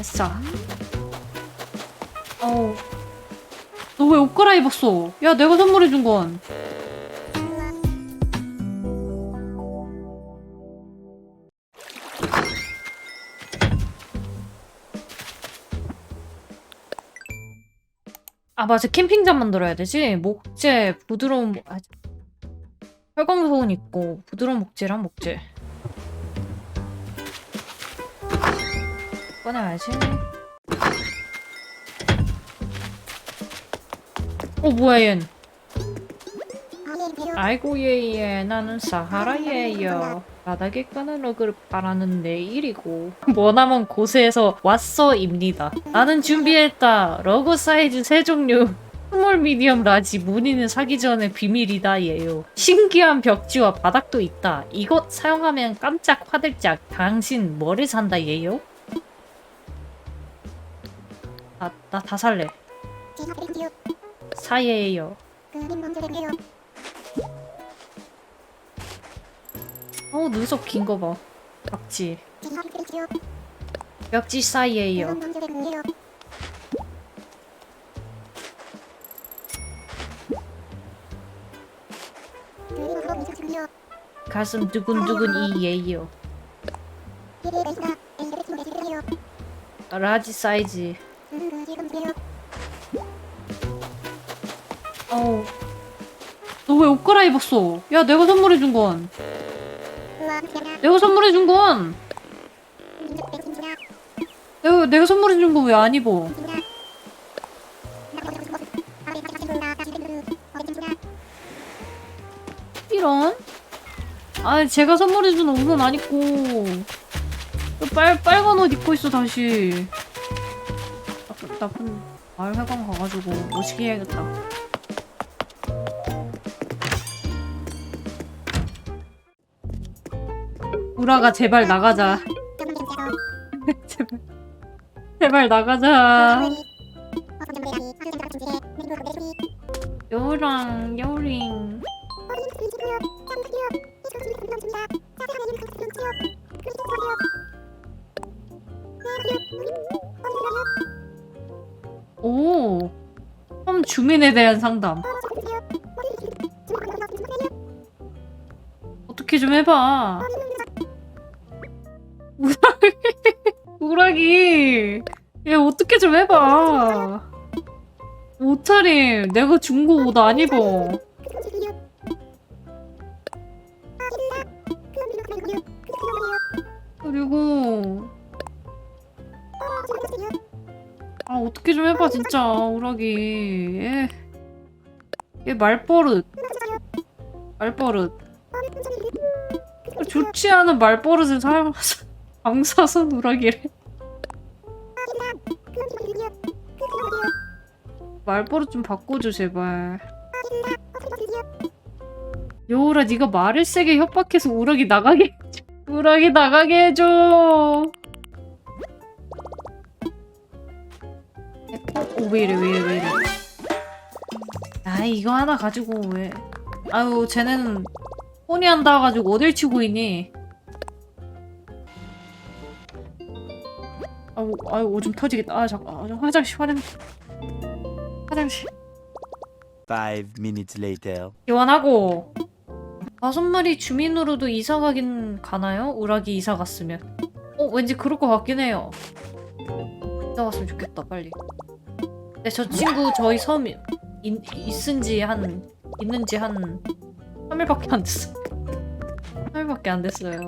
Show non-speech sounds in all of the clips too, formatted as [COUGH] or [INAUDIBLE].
됐어. 어우. 너 왜 옷 갈아입었어? 야, 내가 선물해준 건. 아, 맞아. 캠핑장 만들어야 되지? 목재, 부드러운, 목- 아, 혈광소은 있고, 부드러운 목재랑 목재. 꺼내야지. 어, 뭐야, 얜. 아이고, 예, 예. 나는 사하라예요. 바닥에 까는 러그를 바라는 내 일이고. 머나먼 곳에서 왔어입니다. 나는 준비했다. 러그 사이즈 세 종류. 스몰, 미디엄, 라지. 문의는 사기 전에 비밀이다, 예요. 신기한 벽지와 바닥도 있다. 이것 사용하면 깜짝 화들짝. 당신 뭐를 산다, 예요? 아, 나 다 살래. 사예요. 어, 눈썹 긴 거 봐. 벽지. 벽지 사이에요. 가슴 두근두근 이예요. 라지 사이즈. 어우. 너왜 옷 갈아입었어? 야, 내가 선물해준 건. 내가 선물해준 건. 내가, 내가 선물해준 건 왜 안 입어? 이런? 아, 제가 선물해준 옷은 안 입고. 빨, 빨간 옷 입고 있어, 다시. 나쁜, 나쁜 마을 회관 가가지고 멋있게 해야겠다. 우라가 제발 나가자. [LAUGHS] 제발. 제발 나가자. 여우랑 여우링. 오. 섬 주민에 대한 상담. 어떻게 좀 해봐. 우라기. [LAUGHS] 우라기. 얘 어떻게 좀 해봐. 옷차림. 내가 준 거 옷 안 입어. 그리고 아 어떻게 좀 해봐 진짜. 우라기 얘, 얘 말버릇. 말버릇. 좋지 않은 말버릇을 사용해서 [LAUGHS] 방사선 우라기를 말버릇 좀 바꿔줘 제발. 여우라 네가 말을 세게 협박해서 우락이 나가게 우락이 나가게 해줘 어, 왜 이래 왜 이래 왜 이래. 아 이거 하나 가지고 왜. 아유 쟤네는 혼이 한다 가지고 어딜 치고 있니? 아유 아유 오줌 터지겠다. 아 잠깐 아, 좀 화장실 화장실. 화장실. Five minutes later. 다섯 마리 주민으로도 이사 가긴 가나요? 우락이 이사 갔으면. 어 왠지 그럴 것 같긴 해요. 이사 갔으면 좋겠다 빨리 근데 저 친구 저희 섬 있, 있은지 한 있는지 한 3일밖에 안 됐어요 [LAUGHS] 3일밖에 안 됐어요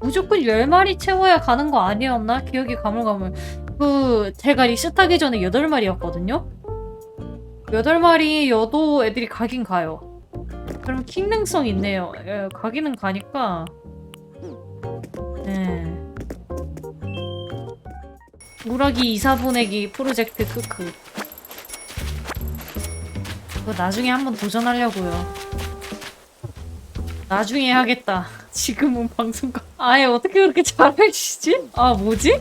무조건 10마리 채워야 가는 거 아니었나? 기억이 가물가물 그 제가 리셋하기 전에 8마리였거든요 8마리 여도 애들이 가긴 가요 그럼 킹능성 있네요. 예, 가기는 가니까. 우라기 이사 보내기 프로젝트 크크. 이거 나중에 한번 도전하려고요. 나중에 하겠다. 지금은 방송가. 아예 어떻게 그렇게 잘하시지? 아 뭐지?